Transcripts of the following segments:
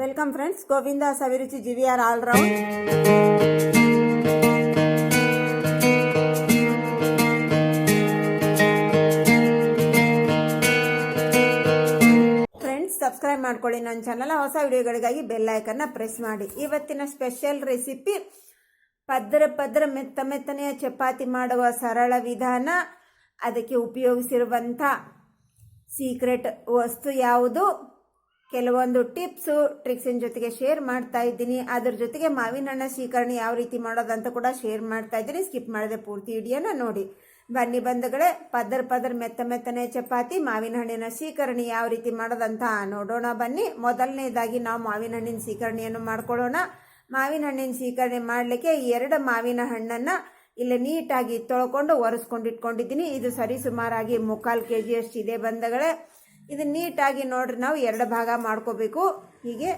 Welcome friends Govinda Saviruchi G V R all round friends subscribe ಮಾಡ್ಕೊಳ್ಳಿ. ನನ್ನ channel ಹೊಸ ವಿಡಿಯೋಗಳಿಗಾಗಿ ಬೆಲ್ ಐಕನ್ನ ಪ್ರೆಸ್ ಮಾಡಿ. ಇವತ್ತಿನ ಸ್ಪೆಷಲ್ ರೆಸಿಪಿ ಪದ್ರ ಪದ್ರ ಮೆತ್ತ ಮೆತ್ತನೆಯ ಚಪಾತಿ ಮಾಡುವ ಸರಳ ವಿಧಾನ. ಅದಕ್ಕೆ ಉಪಯೋಗಿಸಿರುವಂಥ ಸೀಕ್ರೆಟ್ ವಸ್ತು ಯಾವುದು? ಕೆಲವೊಂದು ಟಿಪ್ಸು ಟ್ರಿಕ್ಸಿನ ಜೊತೆಗೆ ಶೇರ್ ಮಾಡ್ತಾ ಇದ್ದೀನಿ. ಅದ್ರ ಜೊತೆಗೆ ಮಾವಿನ ಹಣ್ಣ ಸ್ವೀಕರಣೆ ಯಾವ ರೀತಿ ಮಾಡೋದಂತ ಕೂಡ ಶೇರ್ ಮಾಡ್ತಾ ಇದ್ದೀನಿ. ಸ್ಕಿಪ್ ಮಾಡದೆ ಪೂರ್ತಿ ವಿಡಿಯೋನ ನೋಡಿ. ಬನ್ನಿ ಬಂಧುಗಳೇ, ಪದರ್ ಪದರ್ ಮೆತ್ತ ಮೆತ್ತನೆ ಚಪಾತಿ, ಮಾವಿನ ಹಣ್ಣಿನ ಸ್ವೀಕರಣೆ ಯಾವ ರೀತಿ ಮಾಡೋದಂತ ನೋಡೋಣ ಬನ್ನಿ. ಮೊದಲನೇದಾಗಿ ನಾವು ಮಾವಿನ ಹಣ್ಣಿನ ಸ್ವೀಕರಣೆಯನ್ನು ಮಾಡ್ಕೊಳ್ಳೋಣ. ಮಾವಿನ ಹಣ್ಣಿನ ಸ್ವೀಕರಣೆ ಮಾಡಲಿಕ್ಕೆ ಎರಡು ಮಾವಿನ ಹಣ್ಣನ್ನು ಇಲ್ಲಿ ನೀಟಾಗಿ ತೊಳ್ಕೊಂಡು ಒರೆಸ್ಕೊಂಡು ಇಟ್ಕೊಂಡಿದ್ದೀನಿ. ಇದು ಸರಿ ಸುಮಾರಾಗಿ ಮುಕ್ಕಾಲು ಕೆ ಜಿ ಅಷ್ಟಿದೆ ಬಂದಗಳೇ ಇದು ನೀಟಾಗಿ ನೋಡ್ರಿ, ನಾವು ಎರಡು ಭಾಗ ಮಾಡ್ಕೋಬೇಕು. ಹೀಗೆ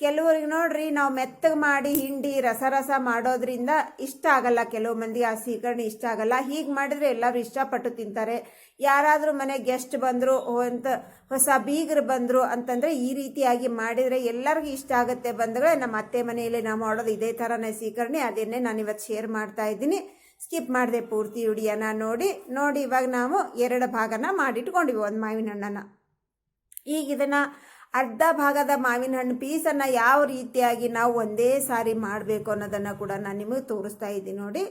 ಕೆಲವ್ರಿಗೆ ನೋಡ್ರಿ, ನಾವು ಮೆತ್ತಗೆ ಮಾಡಿ ಹಿಂಡಿ ರಸ ರಸ ಮಾಡೋದ್ರಿಂದ ಇಷ್ಟ ಆಗಲ್ಲ. ಕೆಲವು ಮಂದಿ ಆ ಸೀಕರಣೆ ಇಷ್ಟ ಆಗಲ್ಲ. ಹೀಗೆ ಮಾಡಿದ್ರೆ ಎಲ್ಲರೂ ಇಷ್ಟಪಟ್ಟು ತಿಂತಾರೆ. ಯಾರಾದರೂ ಮನೆ ಗೆಸ್ಟ್ ಬಂದರು ಅಂತ ಹೊಸ ಬೀಗರು ಬಂದರು ಅಂತಂದರೆ ಈ ರೀತಿಯಾಗಿ ಮಾಡಿದರೆ ಎಲ್ಲರಿಗೂ ಇಷ್ಟ ಆಗುತ್ತೆ ಬಂದಗಳೇ ನಮ್ಮ ಅತ್ತೆ ಮನೆಯಲ್ಲಿ ನಾವು ಮಾಡೋದು ಇದೇ ಥರನೇ ಸೀಕರಣೆ. ಅದನ್ನೇ ನಾನು ಇವತ್ತು ಶೇರ್ ಮಾಡ್ತಾ ಇದ್ದೀನಿ. ಸ್ಕಿಪ್ ಮಾಡಿದೆ ಪೂರ್ತಿ ವಿಡಿಯೋನ ನೋಡಿ ನೋಡಿ ಇವಾಗ ನಾವು ಎರಡು ಭಾಗನ ಮಾಡಿಟ್ಕೊಂಡಿವಿ ಒಂದು ಮಾವಿನ ಹಣ್ಣನ್ನು. ಈಗ ಇದನ್ನು ಅರ್ಧ ಭಾಗದ ಮಾವಿನ ಹಣ್ಣು ಪೀಸನ್ನು ಯಾವ ರೀತಿಯಾಗಿ ನಾವು ಒಂದೇ ಸಾರಿ ಮಾಡಬೇಕು ಅನ್ನೋದನ್ನು ಕೂಡ ನಾನು ನಿಮಗೆ ತೋರಿಸ್ತಾ ಇದ್ದೀನಿ ನೋಡಿ.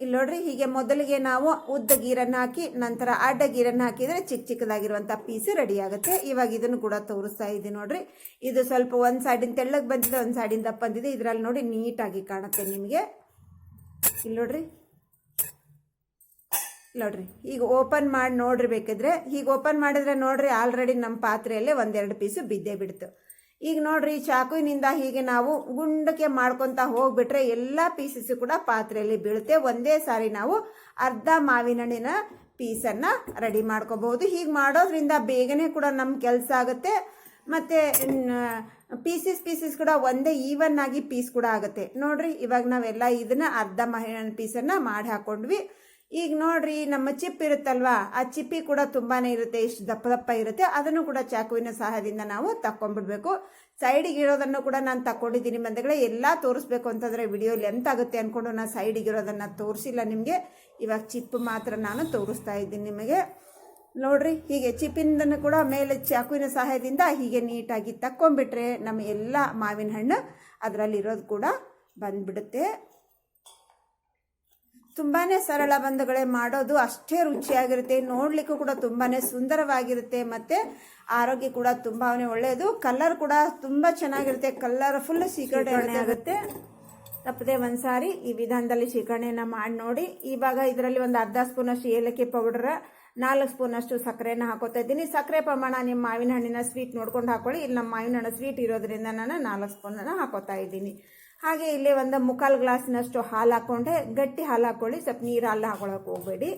ಇಲ್ಲಿ ನೋಡ್ರಿ, ಹೀಗೆ ಮೊದಲಿಗೆ ನಾವು ಉದ್ದ ಗೀರನ್ನು ಹಾಕಿ, ನಂತರ ಅಡ್ಡ ಗೀರನ್ನು ಹಾಕಿದರೆ ಚಿಕ್ಕ ಚಿಕ್ಕದಾಗಿರುವಂಥ ಪೀಸ್ ರೆಡಿ ಆಗುತ್ತೆ. ಇವಾಗ ಇದನ್ನು ಕೂಡ ತೋರಿಸ್ತಾ ಇದ್ದೀನಿ ನೋಡ್ರಿ. ಇದು ಸ್ವಲ್ಪ ಒಂದು ಸೈಡಿಂದ ತೆಳ್ಳಗೆ ಬಂದಿದೆ, ಒಂದು ಸೈಡಿಂದ ಬಂದಿದೆ. ಇದರಲ್ಲಿ ನೋಡಿ ನೀಟಾಗಿ ಕಾಣುತ್ತೆ ನಿಮಗೆ. ಇಲ್ಲಿ ನೋಡ್ರಿ. ನೋಡ್ರಿ. ಈಗ ಓಪನ್ ಮಾಡಿ ನೋಡ್ರಿ ಬೇಕಿದ್ರೆ. ಹೀಗೆ ಓಪನ್ ಮಾಡಿದ್ರೆ ನೋಡ್ರಿ ಆಲ್ರೆಡಿ ನಮ್ಮ ಪಾತ್ರೆಯಲ್ಲೇ ಒಂದೆರಡು ಪೀಸು ಬಿದ್ದೇ ಬಿಡ್ತು. ಈಗ ನೋಡ್ರಿ ಚಾಕುವಿನಿಂದ ಹೀಗೆ ನಾವು ಗುಂಡಕ್ಕೆ ಮಾಡ್ಕೊತ ಹೋಗ್ಬಿಟ್ರೆ ಎಲ್ಲ ಪೀಸಸ್ ಕೂಡ ಪಾತ್ರೆಯಲ್ಲಿ ಬೀಳುತ್ತೆ. ಒಂದೇ ಸಾರಿ ನಾವು ಅರ್ಧ ಮಾವಿನ ಹಣ್ಣಿನ ಪೀಸನ್ನು ರೆಡಿ ಮಾಡ್ಕೋಬಹುದು. ಹೀಗೆ ಮಾಡೋದ್ರಿಂದ ಬೇಗನೆ ಕೂಡ ನಮ್ಮ ಕೆಲಸ ಆಗುತ್ತೆ. ಮತ್ತು ಪೀಸಸ್ ಪೀಸಸ್ ಕೂಡ ಒಂದೇ ಈವನ್ ಆಗಿ ಪೀಸ್ ಕೂಡ ಆಗುತ್ತೆ. ನೋಡ್ರಿ, ಇವಾಗ ನಾವೆಲ್ಲ ಇದನ್ನ ಅರ್ಧ ಮಾವಿನ ಪೀಸನ್ನು ಮಾಡಿ ಹಾಕೊಂಡ್ವಿ. ಈಗ ನೋಡ್ರಿ, ನಮ್ಮ ಚಿಪ್ ಇರುತ್ತಲ್ವಾ? ಆ ಚಿಪ್ಪಿ ಕೂಡ ತುಂಬಾನೇ ಇರುತ್ತೆ, ಇಷ್ಟು ದಪ್ಪ ದಪ್ಪ ಇರುತ್ತೆ. ಅದನ್ನು ಕೂಡ ಚಾಕುವಿನ ಸಹಾಯದಿಂದ ನಾವು ತಕೊಂಡ್ಬಿಡ್ಬೇಕು ಸೈಡಿಗೆ ಇರೋದನ್ನು ಕೂಡ ನಾನು ತಕೊಂಡಿದ್ದೀನಿ ಬಂದಗಳೇ ಎಲ್ಲ ತೋರಿಸ್ಬೇಕು ಅಂತಂದರೆ ವಿಡಿಯೋ ಲೆಂತ್ ಆಗುತ್ತೆ ಅಂದ್ಕೊಂಡು ನಾನು ಸೈಡಿಗೆ ಇರೋದನ್ನು ತೋರಿಸಿಲ್ಲ ನಿಮಗೆ. ಇವಾಗ ಚಿಪ್ ಮಾತ್ರ ನಾನು ತೋರಿಸ್ತಾ ಇದ್ದೀನಿ ನಿಮಗೆ. ನೋಡ್ರಿ ಹೀಗೆ ಚಿಪ್ಪಿಂದನ್ನು ಕೂಡ ಮೇಲೆ ಚಾಕುವಿನ ಸಹಾಯದಿಂದ ಹೀಗೆ ನೀಟಾಗಿ ತಕ್ಕೊಂಡ್ಬಿಟ್ರೆ ನಮ್ಮ ಎಲ್ಲ ಮಾವಿನ ಹಣ್ಣು ಅದರಲ್ಲಿರೋದು ಕೂಡ ಬಂದ್ಬಿಡುತ್ತೆ. ತುಂಬಾ ಸರಳ ಬಂಧುಗಳೇ ಮಾಡೋದು ಅಷ್ಟೇ ರುಚಿಯಾಗಿರುತ್ತೆ ನೋಡಲಿಕ್ಕೂ ಕೂಡ ತುಂಬಾ ಸುಂದರವಾಗಿರುತ್ತೆ ಮತ್ತು ಆರೋಗ್ಯ ಕೂಡ ತುಂಬಾ ಒಳ್ಳೆಯದು ಕಲರ್ ಕೂಡ ತುಂಬ ಚೆನ್ನಾಗಿರುತ್ತೆ ಕಲರ್ ಫುಲ್ ಸೀಕರಣೆ ಆಗುತ್ತೆ. ತಪ್ಪದೆ ಒಂದ್ಸಾರಿ ಈ ವಿಧಾನದಲ್ಲಿ ಶೇಖರಣೆಯನ್ನು ಮಾಡಿ ನೋಡಿ ಇವಾಗ ಇದರಲ್ಲಿ ಒಂದು ಅರ್ಧ ಸ್ಪೂನಷ್ಟು ಏಲಕ್ಕಿ ಪೌಡರ್ ನಾಲ್ಕು ಸ್ಪೂನಷ್ಟು ಸಕ್ಕರೆನ ಹಾಕೋತಾ ಇದ್ದೀನಿ. ಸಕ್ಕರೆ ಪ್ರಮಾಣ ನಿಮ್ಮ ಮಾವಿನ ಹಣ್ಣಿನ ಸ್ವೀಟ್ ನೋಡ್ಕೊಂಡು ಹಾಕೊಳ್ಳಿ. ಇಲ್ಲಿ ನಮ್ಮ ಮಾವಿನ ಹಣ್ಣು ಸ್ವೀಟ್ ಇರೋದ್ರಿಂದ ನಾನು ನಾಲ್ಕು ಸ್ಪೂನನ್ನು ಹಾಕೋತಾ ಇದ್ದೀನಿ. ಹಾಗೆ ಇಲ್ಲಿ ಒಂದು ಮುಕ್ಕಾಲು ಗ್ಲಾಸ್ನಷ್ಟು ಹಾಲು ಹಾಕ್ಕೊಂಡೆ ಗಟ್ಟಿ ಹಾಲು ಹಾಕ್ಕೊಳ್ಳಿ ಸ್ವಲ್ಪ ನೀರು ಹಾಲು ಹಾಕೊಳ್ಳೋಕೆ ಹೋಗಬೇಡಿ.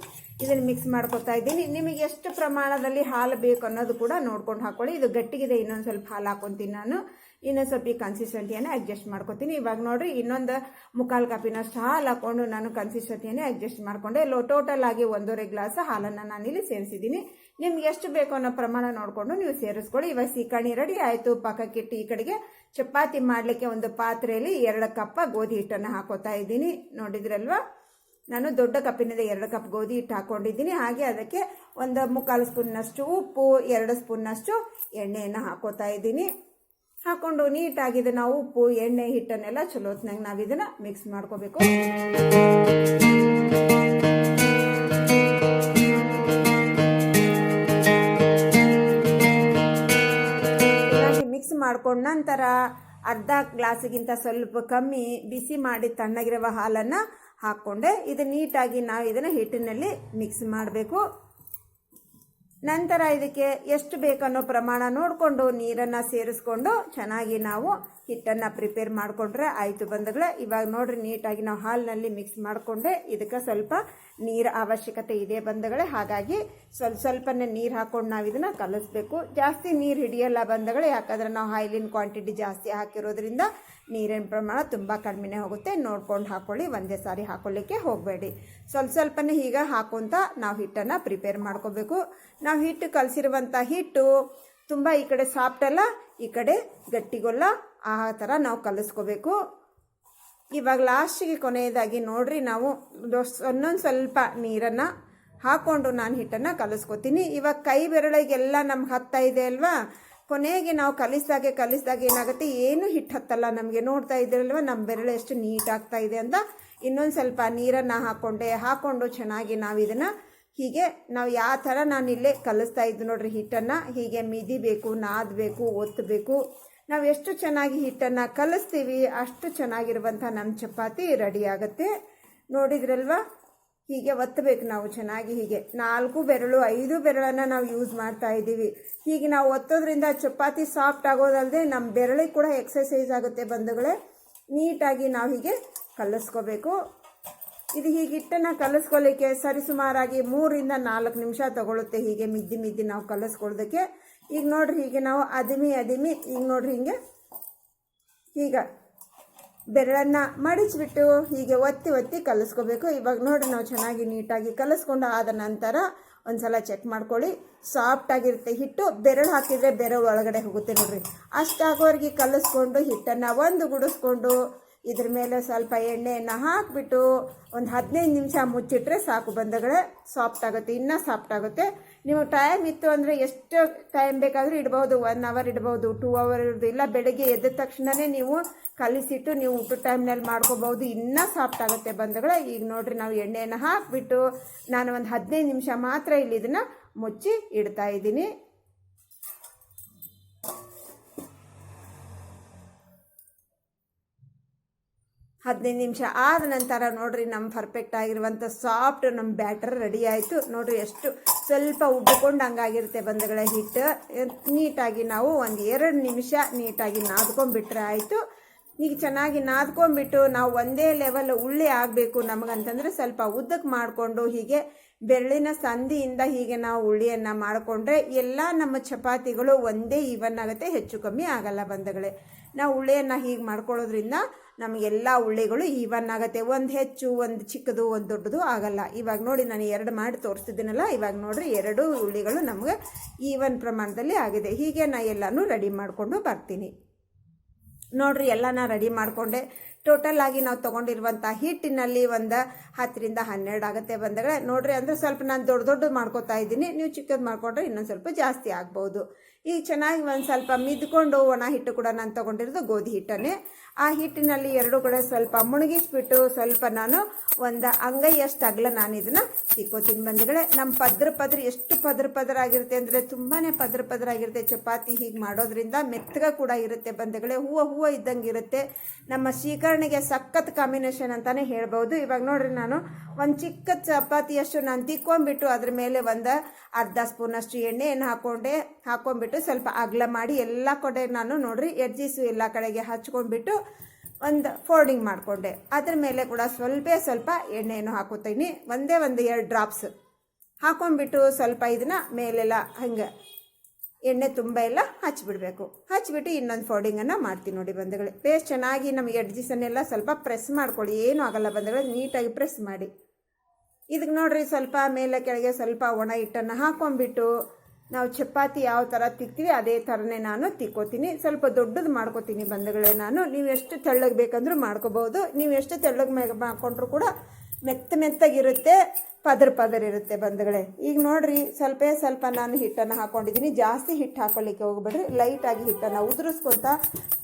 ಇದನ್ನು ಮಿಕ್ಸ್ ಮಾಡ್ಕೊತಾ ಇದ್ದೀನಿ. ನಿಮಗೆ ಎಷ್ಟು ಪ್ರಮಾಣದಲ್ಲಿ ಹಾಲು ಬೇಕು ಅನ್ನೋದು ಕೂಡ ನೋಡ್ಕೊಂಡು ಹಾಕ್ಕೊಳ್ಳಿ ಇದು ಗಟ್ಟಿಗಿದೆ, ಇನ್ನೊಂದು ಸ್ವಲ್ಪ ಹಾಲು ಹಾಕ್ಕೊತೀನಿ ನಾನು. ಇನ್ನೊಂದು ಸ್ವಲ್ಪ ಈ ಕನ್ಸಿಸ್ಟೆಂಟಿಯನ್ನು ಅಡ್ಜಸ್ಟ್ ಮಾಡ್ಕೊತೀನಿ. ಇವಾಗ ನೋಡಿರಿ, ಇನ್ನೊಂದು ಮುಕ್ಕಾಲು ಕಪ್ಪಿನಷ್ಟು ಹಾಲು ಹಾಕೊಂಡು ನಾನು ಕನ್ಸಿಸ್ಟೆಂಟಿಯನ್ನು ಅಡ್ಜಸ್ಟ್ ಮಾಡಿಕೊಂಡೆ ಲೋ ಟೋಟಲ್ ಆಗಿ ಒಂದೂವರೆ ಗ್ಲಾಸ್ ಹಾಲನ್ನು ನಾನಿಲ್ಲಿ ಸೇರಿಸಿದ್ದೀನಿ. ನಿಮ್ಗೆ ಎಷ್ಟು ಬೇಕು ಅನ್ನೋ ಪ್ರಮಾಣ ನೋಡಿಕೊಂಡು ನೀವು ಸೇರಿಸ್ಕೊಳ್ಳಿ. ಇವಾಗ ಸೀಕರಣಿ ರೆಡಿ ಆಯಿತು. ಪಕ್ಕಕ್ಕಿಟ್ಟು ಈ ಕಡೆಗೆ ಚಪಾತಿ ಮಾಡಲಿಕ್ಕೆ ಒಂದು ಪಾತ್ರೆಯಲ್ಲಿ ಎರಡು ಕಪ್ಪ ಗೋಧಿ ಹಿಟ್ಟನ್ನು ಹಾಕೋತಾ ಇದ್ದೀನಿ. ನೋಡಿದ್ರಲ್ವಾ? ನಾನು ದೊಡ್ಡ ಕಪ್ಪಿನಿಂದ ಎರಡು ಕಪ್ ಗೋಧಿ ಹಿಟ್ಟು ಹಾಕೊಂಡಿದ್ದೀನಿ. ಹಾಗೆ ಅದಕ್ಕೆ ಒಂದು ಮುಕ್ಕಾಲು ಸ್ಪೂನ್ನಷ್ಟು ಉಪ್ಪು, ಎರಡು ಸ್ಪೂನ್ನಷ್ಟು ಎಣ್ಣೆಯನ್ನು ಹಾಕೋತಾ ಇದ್ದೀನಿ. ಹಾಕೊಂಡು ನೀಟಾಗಿ ಇದನ್ನ ಉಪ್ಪು, ಎಣ್ಣೆ, ಹಿಟ್ಟನ್ನೆಲ್ಲ ಚಲೋ ಹೊತ್ನಾಗ ನಾವು ಇದನ್ನ ಮಿಕ್ಸ್ ಮಾಡ್ಕೋಬೇಕು. ಮಿಕ್ಸ್ ಮಾಡ್ಕೊಂಡ ನಂತರ ಅರ್ಧ ಗ್ಲಾಸಿಗಿಂತ ಸ್ವಲ್ಪ ಕಮ್ಮಿ ಬಿಸಿ ಮಾಡಿ ತಣ್ಣಗಿರುವ ಹಾಲನ್ನು ಹಾಕ್ಕೊಂಡೆ. ಇದು ನೀಟಾಗಿ ನಾವು ಇದನ್ನು ಹಿಟ್ಟಿನಲ್ಲಿ ಮಿಕ್ಸ್ ಮಾಡಬೇಕು. ನಂತರ ಇದಕ್ಕೆ ಎಷ್ಟು ಬೇಕನ್ನೋ ಪ್ರಮಾಣ ನೋಡಿಕೊಂಡು ನೀರನ್ನು ಸೇರಿಸ್ಕೊಂಡು ಚೆನ್ನಾಗಿ ನಾವು ಹಿಟ್ಟನ್ನು ಪ್ರಿಪೇರ್ ಮಾಡಿಕೊಂಡ್ರೆ ಆಯಿತು ಬಂದಗಳ ಇವಾಗ ನೋಡ್ರಿ ನೀಟಾಗಿ ನಾವು ಹಾಲಿನಲ್ಲಿ ಮಿಕ್ಸ್ ಮಾಡಿಕೊಂಡೆ. ಇದಕ್ಕೆ ಸ್ವಲ್ಪ ನೀರು ಅವಶ್ಯಕತೆ ಇದೆ ಬಂದಗಳೇ ಹಾಗಾಗಿ ಸ್ವಲ್ಪ ಸ್ವಲ್ಪನೇ ನೀರು ಹಾಕ್ಕೊಂಡು ನಾವು ಇದನ್ನು ಕಲಿಸ್ಬೇಕು. ಜಾಸ್ತಿ ನೀರು ಹಿಡಿಯಲ್ಲ ಬಂದಗಳೇ ಯಾಕಂದರೆ ನಾವು ಹಾಯ್ಲಿನ ಕ್ವಾಂಟಿಟಿ ಜಾಸ್ತಿ ಹಾಕಿರೋದ್ರಿಂದ ನೀರಿನ ಪ್ರಮಾಣ ತುಂಬ ಕಡಿಮೆನೇ ಹೋಗುತ್ತೆ. ನೋಡ್ಕೊಂಡು ಹಾಕೊಳ್ಳಿ, ಒಂದೇ ಸಾರಿ ಹಾಕೊಳ್ಳಿಕ್ಕೆ ಹೋಗಬೇಡಿ. ಸ್ವಲ್ಪ ಸ್ವಲ್ಪನೇ ಹೀಗೆ ಹಾಕೊಂತ ನಾವು ಹಿಟ್ಟನ್ನು ಪ್ರಿಪೇರ್ ಮಾಡ್ಕೋಬೇಕು. ನಾವು ಹಿಟ್ಟು ಕಲಸಿರುವಂಥ ಹಿಟ್ಟು ತುಂಬ ಈ ಕಡೆ ಸಾಫ್ಟಲ್ಲ ಈ ಕಡೆ ಗಟ್ಟಿಗೊಲ್ಲ ಆ ಥರ ನಾವು ಕಲಿಸ್ಕೋಬೇಕು. ಇವಾಗ ಲಾಸ್ಟಿಗೆ ಕೊನೆಯದಾಗಿ ನೋಡ್ರಿ ನಾವು ಒಂದೊಂದು ಸ್ವಲ್ಪ ನೀರನ್ನು ಹಾಕ್ಕೊಂಡು ನಾನು ಹಿಟ್ಟನ್ನು ಕಲಿಸ್ಕೊತೀನಿ. ಇವಾಗ ಕೈ ಬೆರಳಿಗೆಲ್ಲ ನಮ್ಗೆ ಹತ್ತಾ ಇದೆ ಅಲ್ವಾ? ಕೊನೆಗೆ ನಾವು ಕಲಿಸಿದಾಗೆ ಕಲಿಸಿದಾಗ ಏನಾಗುತ್ತೆ? ಏನು ಹಿಟ್ಟು ಹತ್ತಲ್ಲ ನಮಗೆ. ನೋಡ್ತಾ ಇದ್ದೀರಲ್ವ? ನಮ್ಮ ಬೆರಳು ಎಷ್ಟು ನೀಟ್ ಆಗ್ತಾ ಇದೆ ಅಂತ. ಇನ್ನೊಂದು ಸ್ವಲ್ಪ ನೀರನ್ನು ಹಾಕ್ಕೊಂಡೆ ಹಾಕ್ಕೊಂಡು ಚೆನ್ನಾಗಿ ನಾವು ಇದನ್ನು ಹೀಗೆ ನಾವು ಯಾವ ಥರ ನಾನು ಇಲ್ಲೇ ಕಲಿಸ್ತಾ ಇದ್ದು ನೋಡ್ರಿ ಹಿಟ್ಟನ್ನು. ಹೀಗೆ ಮಿದಿಬೇಕು, ನಾದಬೇಕು ಒತ್ತಬೇಕು ನಾವು ಎಷ್ಟು ಚೆನ್ನಾಗಿ ಹಿಟ್ಟನ್ನು ಕಲಿಸ್ತೀವಿ, ಅಷ್ಟು ಚೆನ್ನಾಗಿರುವಂಥ ನಮ್ಮ ಚಪಾತಿ ರೆಡಿ ಆಗುತ್ತೆ. ನೋಡಿದ್ರಲ್ವಾ? ಹೀಗೆ ಒತ್ತಬೇಕು ನಾವು ಚೆನ್ನಾಗಿ ಹೀಗೆ. ನಾಲ್ಕು ಬೆರಳು, ಐದು ಬೆರಳನ್ನು ನಾವು ಯೂಸ್ ಮಾಡ್ತಾ ಇದ್ದೀವಿ. ಹೀಗೆ ನಾವು ಒತ್ತೋದ್ರಿಂದ ಚಪಾತಿ ಸಾಫ್ಟ್ ಆಗೋದಲ್ಲದೆ ನಮ್ಮ ಬೆರಳಿಗೆ ಕೂಡ ಎಕ್ಸಸೈಸ್ ಆಗುತ್ತೆ ಬಂಧುಗಳೇ. ನೀಟಾಗಿ ನಾವು ಹೀಗೆ ಕಲಿಸ್ಕೋಬೇಕು. ಇದು ಹೀಗೆ ಹಿಟ್ಟನ್ನು ಕಲಿಸ್ಕೊಳ್ಳಿಕ್ಕೆ ಸರಿಸುಮಾರಾಗಿ ಮೂರಿಂದ ನಾಲ್ಕು ನಿಮಿಷ ತಗೊಳುತ್ತೆ ಹೀಗೆ ಮಿದ್ದಿ ಮಿದ್ದಿ ನಾವು ಕಲಿಸ್ಕೊಳ್ಳೋದಕ್ಕೆ ಈಗ ನೋಡ್ರಿ ಹೀಗೆ ನಾವು ಅದಿಮಿ ಅದಿಮಿ, ಈಗ ನೋಡ್ರಿ ಹಿಂಗೆ. ಈಗ ಬೆರಳನ್ನು ಮಡಿಚ್ಬಿಟ್ಟು ಹೀಗೆ ಒತ್ತಿ ಒತ್ತಿ ಕಲಿಸ್ಕೋಬೇಕು. ಇವಾಗ ನೋಡಿ ನಾವು ಚೆನ್ನಾಗಿ ನೀಟಾಗಿ ಕಲಿಸ್ಕೊಂಡು ಆದ ನಂತರ ಒಂದ್ಸಲ ಚೆಕ್ ಮಾಡ್ಕೊಳ್ಳಿ. ಸಾಫ್ಟ್ ಆಗಿರುತ್ತೆ ಹಿಟ್ಟು. ಬೆರಳು ಹಾಕಿದರೆ ಬೆರಳು ಒಳಗಡೆ ಹೋಗುತ್ತೆ ನೋಡ್ರಿ. ಅಷ್ಟಾಗೋರಿಗೆ ಕಲಿಸ್ಕೊಂಡು ಹಿಟ್ಟನ್ನು ಒಂದು ಗುಡಿಸ್ಕೊಂಡು ಇದ್ರ ಮೇಲೆ ಸ್ವಲ್ಪ ಎಣ್ಣೆಯನ್ನು ಹಾಕಿಬಿಟ್ಟು ಒಂದು ಹದಿನೈದು ನಿಮಿಷ ಮುಚ್ಚಿಟ್ರೆ ಸಾಕು ಬಂದಗಳೇ. ಸಾಫ್ಟ್ ಆಗುತ್ತೆ, ಇನ್ನೂ ಸಾಫ್ಟ್ ಆಗುತ್ತೆ. ನೀವು ಟೈಮ್ ಇತ್ತು ಅಂದರೆ ಎಷ್ಟು ಟೈಮ್ ಬೇಕಾದರೂ ಇಡ್ಬೋದು ಒನ್ ಅವರ್ ಇಡ್ಬೋದು ಟೂ ಅವರ್ ಇರ್ಬೋದು. ಇಲ್ಲ, ಬೆಳಗ್ಗೆ ಎದ್ದ ತಕ್ಷಣವೇ ನೀವು ಕಲಿಸಿಟ್ಟು ನೀವು ಊಟ ಟೈಮ್ನಲ್ಲಿ ಮಾಡ್ಕೋಬೋದು ಇನ್ನೂ ಸಾಫ್ಟ್ ಆಗುತ್ತೆ ಬಂದಗಳೇ. ಈಗ ನೋಡಿರಿ, ನಾವು ಎಣ್ಣೆಯನ್ನು ಹಾಕಿಬಿಟ್ಟು ನಾನು ಒಂದು ಹದಿನೈದು ನಿಮಿಷ ಮಾತ್ರ ಇಲ್ಲಿ ಇದನ್ನು ಮುಚ್ಚಿ ಇಡ್ತಾ ಇದ್ದೀನಿ. ಹದಿನೈದು ನಿಮಿಷ ಆದ ನಂತರ ನೋಡ್ರಿ ನಮ್ಮ ಪರ್ಫೆಕ್ಟ್ ಆಗಿರುವಂಥ ಸಾಫ್ಟ್ ನಮ್ಮ ಬ್ಯಾಟರ್ ರೆಡಿ ಆಯಿತು. ನೋಡ್ರಿ ಎಷ್ಟು ಸ್ವಲ್ಪ ಉಬ್ಬಿಕೊಂಡು ಹಂಗಾಗಿರುತ್ತೆ ಬಂದಗಳ ಹಿಟ್ಟು ನೀಟಾಗಿ ನಾವು ಒಂದು ಎರಡು ನಿಮಿಷ ನೀಟಾಗಿ ನಾದ್ಕೊಂಡ್ಬಿಟ್ರೆ ಆಯಿತು. ಈಗ ಚೆನ್ನಾಗಿ ನಾದ್ಕೊಂಡ್ಬಿಟ್ಟು ನಾವು ಒಂದೇ ಲೆವೆಲ್ ಉಳ್ಳಿ ಆಗಬೇಕು ನಮಗಂತಂದ್ರೆ ಸ್ವಲ್ಪ ಉದ್ದಕ್ಕೆ ಮಾಡಿಕೊಂಡು ಹೀಗೆ ಬೆರಳಿನ ಸಂಧಿಯಿಂದ ಹೀಗೆ ನಾವು ಉಳ್ಳಿಯನ್ನು ಮಾಡಿಕೊಂಡ್ರೆ ಎಲ್ಲ ನಮ್ಮ ಚಪಾತಿಗಳು ಒಂದೇ ಈವನ್ ಆಗುತ್ತೆ, ಹೆಚ್ಚು ಕಮ್ಮಿ ಆಗಲ್ಲ ಬಂದಗಳೇ. ನಾವು ಉಳ್ಳಿಯನ್ನು ಹೀಗೆ ಮಾಡ್ಕೊಳ್ಳೋದ್ರಿಂದ ನಮಗೆಲ್ಲ ಉಳ್ಳಿಗಳು ಈವನ್ ಆಗುತ್ತೆ. ಒಂದು ಹೆಚ್ಚು, ಒಂದು ಚಿಕ್ಕದು, ಒಂದು ದೊಡ್ಡದು ಆಗಲ್ಲ. ಇವಾಗ ನೋಡಿ ನಾನು ಎರಡು ಮಾಡಿ ತೋರಿಸ್ತಿದ್ದೀನಲ್ಲ, ಇವಾಗ ನೋಡ್ರಿ ಎರಡು ಉಳ್ಳಿಗಳು ನಮಗೆ ಈವನ್ ಪ್ರಮಾಣದಲ್ಲಿ ಆಗಿದೆ. ಹೀಗೆ ನಾ ಎಲ್ಲನೂ ರೆಡಿ ಮಾಡಿಕೊಂಡು ಬರ್ತೀನಿ. ನೋಡ್ರಿ ಎಲ್ಲನ ರೆಡಿ ಮಾಡಿಕೊಂಡೆ. ಟೋಟಲ್ ಆಗಿ ನಾವು ತೊಗೊಂಡಿರುವಂಥ ಹಿಟ್ಟಿನಲ್ಲಿ ಒಂದು ಹತ್ತರಿಂದ ಹನ್ನೆರಡು ಆಗುತ್ತೆ ಬಂದಾಗ ನೋಡ್ರಿ ಅಂದರೆ ಸ್ವಲ್ಪ ನಾನು ದೊಡ್ಡ ದೊಡ್ಡದು ಮಾಡ್ಕೊತಾ ಇದ್ದೀನಿ. ನೀವು ಚಿಕ್ಕದು ಮಾಡಿಕೊಂಡ್ರೆ ಇನ್ನೊಂದು ಸ್ವಲ್ಪ ಜಾಸ್ತಿ ಆಗ್ಬೋದು. ಈಗ ಚೆನ್ನಾಗಿ ಒಂದು ಸ್ವಲ್ಪ ಮಿದ್ಕೊಂಡು ಒಣ ಹಿಟ್ಟು ಕೂಡ ನಾನು ತೊಗೊಂಡಿರೋದು ಗೋಧಿ ಹಿಟ್ಟನ್ನೇ. ಆ ಹಿಟ್ಟಿನಲ್ಲಿ ಎರಡು ಕಡೆ ಸ್ವಲ್ಪ ಮುಣಗಿಸ್ಬಿಟ್ಟು ಸ್ವಲ್ಪ ನಾನು ಒಂದು ಅಂಗೈಯಷ್ಟು ಅಗಲ ನಾನು ಇದನ್ನು ತಿಕ್ಕೋತೀನಿ ಬಂದಿಗಳೇ ನಮ್ಮ ಪದ್ರ ಪದ್ರ ಎಷ್ಟು ಪದ್ರ ಪದ್ರ ಆಗಿರುತ್ತೆ ಅಂದರೆ ತುಂಬಾ ಪದ್ರ ಪದ್ರ ಆಗಿರುತ್ತೆ ಚಪಾತಿ ಹೀಗೆ ಮಾಡೋದ್ರಿಂದ. ಮೆತ್ತಗ ಕೂಡ ಇರುತ್ತೆ ಬಂಧುಗಳೇ. ಹೂವು ಹೂವು ಇದ್ದಂಗೆ ಇರುತ್ತೆ. ನಮ್ಮ ಶೀಕರಣೆಗೆ ಸಖತ್ ಕಾಂಬಿನೇಷನ್ ಅಂತಲೇ ಹೇಳ್ಬೋದು ಇವಾಗ ನೋಡ್ರಿ ನಾನು ಒಂದು ಚಿಕ್ಕ ಚಪಾತಿಯಷ್ಟು ನಾನು ತಿಕ್ಕೊಂಬಿಟ್ಟು ಅದ್ರ ಮೇಲೆ ಒಂದು ಅರ್ಧ ಸ್ಪೂನಷ್ಟು ಎಣ್ಣೆಯನ್ನು ಹಾಕೊಂಡೆ. ಹಾಕೊಂಡ್ಬಿಟ್ಟು ಸ್ವಲ್ಪ ಅಗಲ ಮಾಡಿ ಎಲ್ಲ ಕಡೆ ನಾನು ನೋಡ್ರಿ, ಎಡ್ಜಿಸು ಎಲ್ಲ ಕಡೆಗೆ ಹಚ್ಕೊಂಡ್ಬಿಟ್ಟು ಒಂದು ಫೋಲ್ಡಿಂಗ್ ಮಾಡಿಕೊಂಡೆ. ಅದ್ರ ಮೇಲೆ ಕೂಡ ಸ್ವಲ್ಪ ಸ್ವಲ್ಪ ಎಣ್ಣೆಯನ್ನು ಹಾಕೋತೀನಿ ಒಂದೇ ಒಂದು ಎರಡು ಡ್ರಾಪ್ಸ್ ಹಾಕೊಂಡ್ಬಿಟ್ಟು ಸ್ವಲ್ಪ ಇದನ್ನ ಮೇಲೆಲ್ಲ ಹಂಗೆ ಎಣ್ಣೆ ತುಂಬ ಎಲ್ಲ ಹಚ್ಚಿಬಿಡ್ಬೇಕು ಹಚ್ಚಿಬಿಟ್ಟು ಇನ್ನೊಂದು ಫೋಲ್ಡಿಂಗನ್ನು ಮಾಡ್ತೀನಿ ನೋಡಿ ಬಂಧುಗಳೇ. ಪೇಸ್ಟ್ ಚೆನ್ನಾಗಿ ನಮಗೆ ಎಡ್ಜಿಸನ್ನೆಲ್ಲ ಸ್ವಲ್ಪ ಪ್ರೆಸ್ ಮಾಡ್ಕೊಳ್ಳಿ. ಏನೂ ಆಗಲ್ಲ ಬಂಧುಗಳೇ, ನೀಟಾಗಿ ಪ್ರೆಸ್ ಮಾಡಿ. ಇದಕ್ಕೆ ನೋಡಿರಿ ಸ್ವಲ್ಪ ಮೇಲೆ ಕೆಳಗೆ ಸ್ವಲ್ಪ ಒಣ ಹಿಟ್ಟನ್ನು ಹಾಕೊಂಡ್ಬಿಟ್ಟು ನಾವು ಚಪಾತಿ ಯಾವ ಥರ ತಿಕ್ತೀವಿ ಅದೇ ಥರನೇ ನಾನು ತಿಕ್ಕೋತೀನಿ. ಸ್ವಲ್ಪ ದೊಡ್ಡದು ಮಾಡ್ಕೋತೀನಿ ಬಂದಗಳೇ ನಾನು. ನೀವು ಎಷ್ಟು ತೆಳ್ಳಗೆ ಬೇಕಂದ್ರೂ ಮಾಡ್ಕೋಬೋದು ನೀವು ಎಷ್ಟು ತೆಳ್ಳಗೆ ಮೇ ಮಾಡ್ಕೊಂಡ್ರು ಕೂಡ ಮೆತ್ತ ಮೆತ್ತಗಿರುತ್ತೆ. ಪದರ ಪದರ್ ಇರುತ್ತೆ ಬಂಧುಗಳೇ. ಈಗ ನೋಡ್ರಿ, ಸ್ವಲ್ಪ ಸ್ವಲ್ಪ ನಾನು ಹಿಟ್ಟನ್ನು ಹಾಕೊಂಡಿದ್ದೀನಿ. ಜಾಸ್ತಿ ಹಿಟ್ಟು ಹಾಕೊಳ್ಳಿಕ್ಕೆ ಹೋಗ್ಬೇಡ್ರಿ. ಲೈಟಾಗಿ ಹಿಟ್ಟನ್ನು ಉದುರಿಸ್ಕೊತ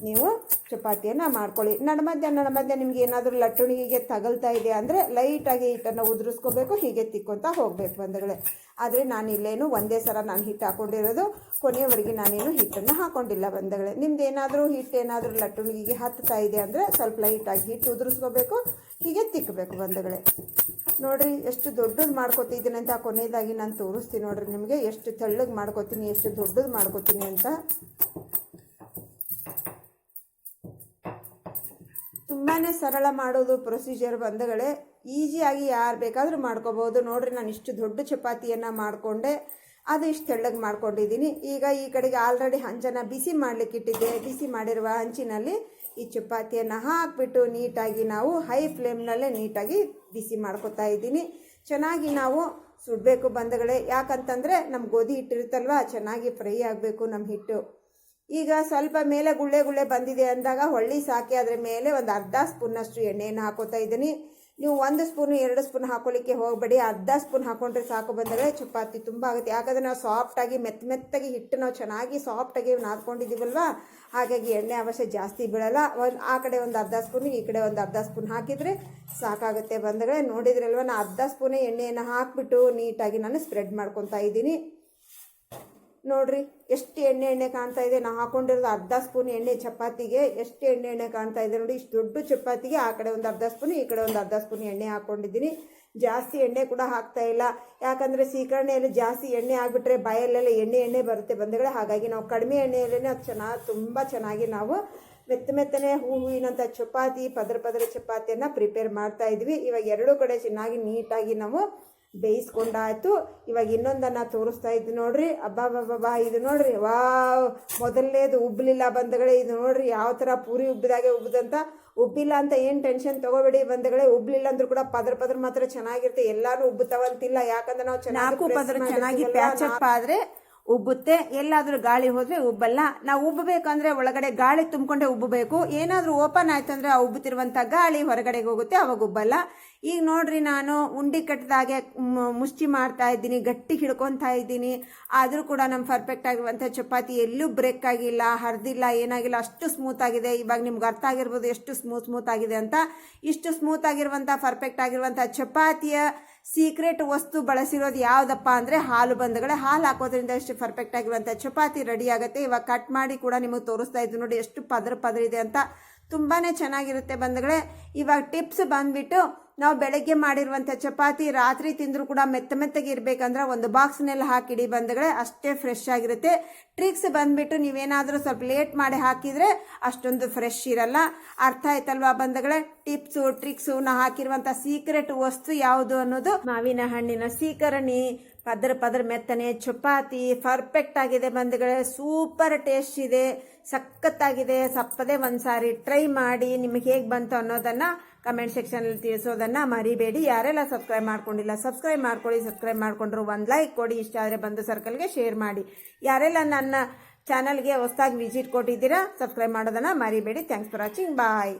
ನೀವು ಚಪಾತಿಯನ್ನು ಮಾಡ್ಕೊಳ್ಳಿ. ನಡಮಧ್ಯ ನಡಮಧ್ಯ ನಿಮ್ಗೆ ಏನಾದರೂ ಲಟ್ಟಣಿಗೆ ತಗಲ್ತಾ ಇದೆ ಅಂದರೆ ಲೈಟಾಗಿ ಹಿಟ್ಟನ್ನು ಉದುರಿಸ್ಕೋಬೇಕು, ಹೀಗೆ ತಿಕ್ಕೊತಾ ಹೋಗಬೇಕು ಬಂಧುಗಳೇ. ಆದರೆ ನಾನು ಇಲ್ಲೇನು ಒಂದೇ ಸಲ ನಾನು ಹಿಟ್ಟು ಹಾಕೊಂಡಿರೋದು. ಕೊನೆಯವರೆಗೆ ನಾನೇನು ಹಿಟ್ಟನ್ನು ಹಾಕೊಂಡಿಲ್ಲ ಬಂಧುಗಳೇ. ನಿಮ್ದು ಏನಾದರೂ ಹಿಟ್ಟು ಏನಾದರೂ ಲಟ್ಟಣಿಗೆ ಹತ್ತುತ್ತಾ ಇದೆ ಅಂದರೆ ಸ್ವಲ್ಪ ಲೈಟಾಗಿ ಹಿಟ್ಟು ಉದುರಿಸ್ಕೋಬೇಕು, ಹೀಗೆ ತಿಕ್ಕಬೇಕು ಬಂಧುಗಳೇ. ನೋಡ್ರಿ, ಎಷ್ಟು ದೊಡ್ಡದು ಮಾಡ್ಕೊತಿದ್ದೀನಿ ಅಂತ ಕೊನೆಯದಾಗಿ ನಾನು ತೋರಿಸ್ತೀನಿ ನೋಡ್ರಿ ನಿಮಗೆ. ಎಷ್ಟು ತೆಳ್ಳಗೆ ಮಾಡ್ಕೊತೀನಿ, ಎಷ್ಟು ದೊಡ್ಡದು ಮಾಡ್ಕೊತೀನಿ ಅಂತ. ತುಂಬಾ ಸರಳ ಮಾಡೋದು ಪ್ರೊಸೀಜರ್ ಬಂದಗಳೇ ಈಸಿಯಾಗಿ ಯಾರು ಬೇಕಾದರೂ ಮಾಡ್ಕೋಬೋದು. ನೋಡ್ರಿ ನಾನು ಇಷ್ಟು ದೊಡ್ಡ ಚಪಾತಿಯನ್ನು ಮಾಡಿಕೊಂಡೆ, ಅದು ಇಷ್ಟು ತೆಳ್ಳಗೆ ಮಾಡ್ಕೊಂಡಿದ್ದೀನಿ. ಈಗ ಈ ಕಡೆಗೆ ಆಲ್ರೆಡಿ ಹಂಚನ ಬಿಸಿ ಮಾಡಲಿಕ್ಕೆ ಇಟ್ಟಿದ್ದೆ. ಬಿಸಿ ಮಾಡಿರುವ ಹಂಚಿನಲ್ಲಿ ಈ ಚಪಾತಿಯನ್ನು ಹಾಕಿಬಿಟ್ಟು ನೀಟಾಗಿ ನಾವು ಹೈ ಫ್ಲೇಮ್ನಲ್ಲೇ ನೀಟಾಗಿ ಬಿಸಿ ಮಾಡ್ಕೊತಾ ಇದ್ದೀನಿ. ಚೆನ್ನಾಗಿ ನಾವು ಸುಡಬೇಕು ಬಂದಗಳೇ ಯಾಕಂತಂದರೆ ನಮ್ಮ ಗೋಧಿ ಹಿಟ್ಟಿರುತ್ತಲ್ವ? ಚೆನ್ನಾಗಿ ಫ್ರೈ ಆಗಬೇಕು ನಮ್ಮ ಹಿಟ್ಟು. ಈಗ ಸ್ವಲ್ಪ ಮೇಲೆ ಗುಳ್ಳೆ ಗುಳ್ಳೆ ಬಂದಿದೆ ಅಂದಾಗ, ಹೊಳ್ಳಿ ಸಾಕಿ ಅದರ ಮೇಲೆ ಒಂದು ಅರ್ಧ ಸ್ಪೂನಷ್ಟು ಎಣ್ಣೆಯನ್ನು ಹಾಕೋತಾ ಇದ್ದೀನಿ. ನೀವು ಒಂದು ಸ್ಪೂನು, ಎರಡು ಸ್ಪೂನ್ ಹಾಕೊಳ್ಳಿಕ್ಕೆ ಹೋಗಬೇಡಿ. ಅರ್ಧ ಸ್ಪೂನ್ ಹಾಕೊಂಡ್ರೆ ಸಾಕು ಬಂದರೆ ಚಪಾತಿ ತುಂಬ ಆಗುತ್ತೆ. ಯಾಕಂದರೆ ನಾವು ಸಾಫ್ಟಾಗಿ ಮೆತ್ತ ಮೆತ್ತಗೆ ಹಿಟ್ಟು ನಾವು ಚೆನ್ನಾಗಿ ಸಾಫ್ಟಾಗಿ ನಾದ್ಕೊಂಡಿದ್ದೀವಲ್ವ? ಹಾಗಾಗಿ ಎಣ್ಣೆ ಅವಶ್ಯ ಜಾಸ್ತಿ ಬೀಳಲ್ಲ ಒಂದು ಆ ಕಡೆ ಒಂದು ಅರ್ಧ ಸ್ಪೂನ್, ಈ ಕಡೆ ಒಂದು ಅರ್ಧ ಸ್ಪೂನ್ ಹಾಕಿದರೆ ಸಾಕಾಗುತ್ತೆ ಬಂದಗಳೇ ನೋಡಿದ್ರಲ್ವ? ನಾನು ಅರ್ಧ ಸ್ಪೂನೇ ಎಣ್ಣೆಯನ್ನು ಹಾಕಿಬಿಟ್ಟು ನೀಟಾಗಿ ನಾನು ಸ್ಪ್ರೆಡ್ ಮಾಡ್ಕೊತಾ ಇದ್ದೀನಿ. ನೋಡ್ರಿ, ಎಷ್ಟು ಎಣ್ಣೆ ಎಣ್ಣೆ ಕಾಣ್ತಾ ಇದೆ. ನಾವು ಹಾಕೊಂಡಿರೋದು ಅರ್ಧ ಸ್ಪೂನ್ ಎಣ್ಣೆ ಚಪಾತಿಗೆ, ಎಷ್ಟು ಎಣ್ಣೆ ಎಣ್ಣೆ ಕಾಣ್ತಾ ಇದೆ ನೋಡಿ, ಇಷ್ಟು ದೊಡ್ಡ ಚಪಾತಿಗೆ ಆ ಕಡೆ ಒಂದು ಅರ್ಧ ಸ್ಪೂನ್, ಈ ಕಡೆ ಒಂದು ಅರ್ಧ ಸ್ಪೂನ್ ಎಣ್ಣೆ ಹಾಕೊಂಡಿದ್ದೀನಿ. ಜಾಸ್ತಿ ಎಣ್ಣೆ ಕೂಡ ಹಾಕ್ತಾ ಇಲ್ಲ. ಯಾಕಂದರೆ ಸೀಕರಣೆಯಲ್ಲಿ ಜಾಸ್ತಿ ಎಣ್ಣೆ ಆಗಿಬಿಟ್ರೆ ಬಾಯಲ್ಲೆಲ್ಲ ಎಣ್ಣೆ ಎಣ್ಣೆ ಬರುತ್ತೆ ಬಂದಗಳೇ ಹಾಗಾಗಿ ನಾವು ಕಡಿಮೆ ಎಣ್ಣೆಯಲ್ಲೇ ಅದು ಚೆನ್ನಾಗಿ ತುಂಬ ಚೆನ್ನಾಗಿ ನಾವು ಮೆತ್ತ ಮೆತ್ತನೆ ಹೂ ಹೂವಿನಂಥ ಚಪಾತಿ, ಪದರ ಪದರ ಚಪಾತಿಯನ್ನು ಪ್ರಿಪೇರ್ ಮಾಡ್ತಾ ಇದ್ವಿ. ಇವಾಗ ಎರಡೂ ಕಡೆ ಚೆನ್ನಾಗಿ ನೀಟಾಗಿ ನಾವು ಬೇಯಿಸ್ಕೊಂಡಾಯ್ತು. ಇವಾಗ ಇನ್ನೊಂದನ್ನು ತೋರಿಸ್ತಾ ಇದ್ದು ನೋಡ್ರಿ. ಅಬ್ಬಾ ಇದು ನೋಡ್ರಿ. ವಾವ್! ಮೊದಲನೇದು ಉಬ್ಬಲಿಲ್ಲ ಬಂದಗಳೇ ಇದು ನೋಡ್ರಿ. ಯಾವ ಥರ ಪೂರಿ ಉಬ್ಬಿದಾಗೆ ಉಬ್ಬದಂತ ಉಬ್ಬಿಲ್ಲ ಅಂತ ಏನು ಟೆನ್ಷನ್ ತಗೋಬೇಡಿ ಬಂದಗಳೇ. ಉಬ್ಲಿಲ್ಲ ಅಂದ್ರೂ ಕೂಡ ಪದರ ಪದರ ಮಾತ್ರ ಚೆನ್ನಾಗಿರುತ್ತೆ. ಎಲ್ಲಾನು ಉಬ್ಬುತ್ತವಂತಿಲ್ಲ. ಯಾಕಂದ್ರೆ ನಾವು ನಾಲ್ಕು ಚೆನ್ನಾಗಿ ಉಬ್ಬುತ್ತೆ, ಎಲ್ಲಾದರೂ ಗಾಳಿ ಹೋದರೆ ಉಬ್ಬಲ್ಲ. ನಾವು ಉಬ್ಬಬೇಕಂದ್ರೆ ಒಳಗಡೆ ಗಾಳಿ ತುಂಬಿಕೊಂಡೆ ಉಬ್ಬಬೇಕು. ಏನಾದರೂ ಓಪನ್ ಆಯ್ತು ಅಂದ್ರೆ ಆ ಉಬ್ಬುತ್ತಿರುವಂತ ಗಾಳಿ ಹೊರಗಡೆಗೆ ಹೋಗುತ್ತೆ, ಅವಾಗ ಉಬ್ಬಲ್ಲ. ಈಗ ನೋಡ್ರಿ ನಾನು ಉಂಡಿ ಕಟ್ಟದಾಗೆ ಮುಷ್ಟಿ ಮಾಡ್ತಾ ಇದ್ದೀನಿ, ಗಟ್ಟಿ ಹಿಡ್ಕೊತಾ ಇದ್ದೀನಿ. ಆದರೂ ಕೂಡ ನಮ್ಮ ಪರ್ಫೆಕ್ಟ್ ಆಗಿರುವಂಥ ಚಪಾತಿ ಎಲ್ಲೂ ಬ್ರೇಕ್ ಆಗಿಲ್ಲ, ಹರಿದಿಲ್ಲ, ಏನಾಗಿಲ್ಲ, ಅಷ್ಟು ಸ್ಮೂತ್ ಆಗಿದೆ. ಇವಾಗ ನಿಮ್ಗೆ ಅರ್ಥ ಆಗಿರ್ಬೋದು ಎಷ್ಟು ಸ್ಮೂತ್ ಸ್ಮೂತ್ ಆಗಿದೆ ಅಂತ. ಇಷ್ಟು ಸ್ಮೂತ್ ಆಗಿರುವಂಥ ಪರ್ಫೆಕ್ಟ್ ಆಗಿರುವಂಥ ಚಪಾತಿಯ ಸೀಕ್ರೆಟ್ ವಸ್ತು ಬಳಸಿರೋದು ಯಾವುದಪ್ಪ ಅಂದರೆ ಹಾಲು ಬಂದಗಳೇ ಹಾಲು ಹಾಕೋದ್ರಿಂದ ಎಷ್ಟು ಪರ್ಫೆಕ್ಟ್ ಆಗಿರುವಂಥ ಚಪಾತಿ ರೆಡಿ ಆಗುತ್ತೆ. ಇವಾಗ ಕಟ್ ಮಾಡಿ ಕೂಡ ನಿಮಗೆ ತೋರಿಸ್ತಾ ಇದ್ದು ನೋಡಿ ಎಷ್ಟು ಪದರ ಪದರ ಇದೆ ಅಂತ. ತುಂಬಾ ಚೆನ್ನಾಗಿರುತ್ತೆ ಬಂಧುಗಳೇ. ಇವಾಗ ಟಿಪ್ಸ್ ಬಂದ್ಬಿಟ್ಟು ನಾವು ಬೆಳಗ್ಗೆ ಮಾಡಿರುವಂಥ ಚಪಾತಿ, ರಾತ್ರಿ ತಿಂದರೂ ಕೂಡ ಮೆತ್ತ ಮೆತ್ತಗೆ ಇರಬೇಕಂದ್ರೆ ಒಂದು ಬಾಕ್ಸ್ನಲ್ಲಿ ಹಾಕಿಡಿ ಬಂದಗಳೇ ಅಷ್ಟೇ ಫ್ರೆಶ್ ಆಗಿರುತ್ತೆ. ಟ್ರಿಕ್ಸ್ ಬಂದ್ಬಿಟ್ಟು ನೀವೇನಾದರೂ ಸ್ವಲ್ಪ ಲೇಟ್ ಮಾಡಿ ಹಾಕಿದರೆ ಅಷ್ಟೊಂದು ಫ್ರೆಶ್ ಇರಲ್ಲ. ಅರ್ಥ ಆಯ್ತಲ್ವಾ ಬಂದಗಳೇ ಟಿಪ್ಸು ಟ್ರಿಕ್ಸು ನಾ ಹಾಕಿರುವಂಥ ಸೀಕ್ರೆಟ್ ವಸ್ತು ಯಾವುದು ಅನ್ನೋದು ಮಾವಿನ ಹಣ್ಣಿನ ಸೀಕರಣಿ. ಪದ್ರ ಪದರ ಮೆತ್ತನೆ, ಚಪಾತಿ ಪರ್ಫೆಕ್ಟ್ ಆಗಿದೆ ಬಂಧುಗಳೇ. ಸೂಪರ್ ಟೇಸ್ಟ್ ಇದೆ, ಸಖತ್ತಾಗಿದೆ. ಸಪ್ಪದೆ ಒಂದ್ಸಾರಿ ಟ್ರೈ ಮಾಡಿ ನಿಮಗೆ ಹೇಗೆ ಬಂತು ಅನ್ನೋದನ್ನು ಕಮೆಂಟ್ ಸೆಕ್ಷನಲ್ಲಿ ತಿಳಿಸೋದನ್ನು ಮರಿಬೇಡಿ. ಯಾರೆಲ್ಲ ಸಬ್ಸ್ಕ್ರೈಬ್ ಮಾಡ್ಕೊಂಡಿಲ್ಲ ಸಬ್ಸ್ಕ್ರೈಬ್ ಮಾಡ್ಕೊಳ್ಳಿ. ಸಬ್ಸ್ಕ್ರೈಬ್ ಮಾಡ್ಕೊಂಡ್ರು ಒಂದು ಲೈಕ್ ಕೊಡಿ. ಇಷ್ಟ ಆದರೆ ಬಂದು ಸರ್ಕಲ್ಗೆ ಶೇರ್ ಮಾಡಿ. ಯಾರೆಲ್ಲ ನನ್ನ ಚಾನಲ್ಗೆ ಹೊಸದಾಗಿ ವಿಸಿಟ್ ಕೊಟ್ಟಿದ್ದೀರಾ ಸಬ್ಸ್ಕ್ರೈಬ್ ಮಾಡೋದನ್ನು ಮರಿಬೇಡಿ. Thanks for watching bye